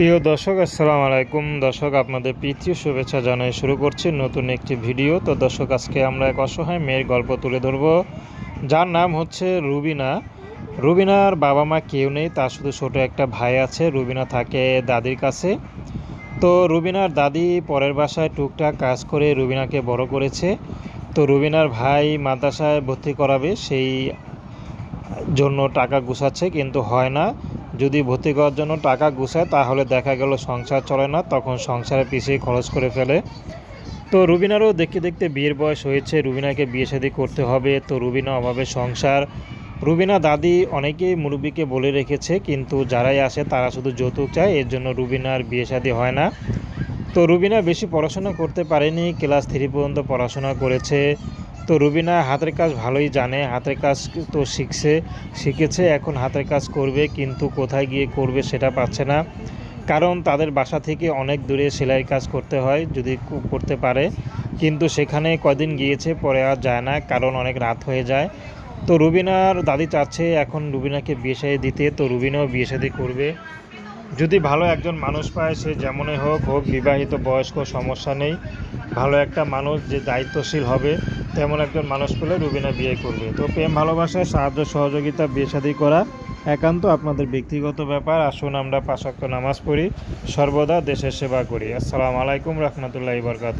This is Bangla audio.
প্রিয় দর্শক, আসসালামু আলাইকুম। দর্শক, আপনাদের প্রীতীয় শুভেচ্ছা জানাই শুরু করছি নতুন একটি ভিডিও। তো দর্শক, আজকে আমরা এক অসহায় মেয়ের গল্প তুলে ধরব। যার নাম হচ্ছে রুবিনা। রুবিনার বাবা মা কেউ নেই, তার শুধু ছোট একটা ভাই আছে। রুবিনা থাকে দাদির কাছে। তো রুবিনার দাদি পরের বাসায় টুকটাক কাজ করে রুবিনাকে বড় করেছে। তো রুবিনার ভাই মাদ্রাসায় ভর্তি করাবে, সেই জন্য টাকা গুছাচ্ছে, কিন্তু হয় না। যদি ভর্তি করার জন্য টাকা গুছায়, তাহলে দেখা গেল সংসার চলে না, তখন সংসারে পিছিয়ে খরচ করে ফেলে। তো রুবিনারও দেখতে দেখতে বিয়ের বয়স হয়েছে, রুবিনাকে বিয়ে শাদী করতে হবে। তো রুবিনা অভাবে সংসার। রুবিনা দাদি অনেকেই মুরব্বীকে বলে রেখেছে, কিন্তু যারাই আসে, তারা শুধু যৌতুক চায়, এর জন্য রুবিনার বিয়ে শাদী হয় না। তো রুবিনা বেশি পড়াশোনা করতে পারেনি, ক্লাস থ্রি পর্যন্ত পড়াশোনা করেছে। তো রুবিনা হাতের কাজ ভালোই জানে, হাতের কাজ তো শিখছে, শিখেছে, এখন হাতের কাজ করবে, কিন্তু কোথায় গিয়ে করবে সেটা পাচ্ছে না। কারণ তাদের বাসা থেকে অনেক দূরে সেলাই কাজ করতে হয়, যদি করতে পারে। কিন্তু সেখানে কদিন গিয়েছে, পরে আর যায় না, কারণ অনেক রাত হয়ে যায়। তো রুবিনার দাদি চাচ্ছে এখন রুবিনাকে বিয়ে দিতে, তো রুবিনাও বিয়ে শাদী করবে। যদি ভালো একজন মানুষ পায়, সে যেমনই হোক হোক বিবাহিত, বয়স্ক, সমস্যা নেই। ভালো একটা মানুষ যে দায়িত্বশীল হবে তেমন একজন মানুষ পেলে রুবিনা বিয়ে করবে। তো প্রেম ভালোবাসায় সাহায্য, সহযোগিতা বিয়ে শাদী করা একান্ত আপনাদের ব্যক্তিগত ব্যাপার। আসুন আমরা পাশাক্ত নামাজ পড়ি। সর্বদা দেশের সেবা করি। আসসালামু আলাইকুম, রহমতুল্লাহ বরকাত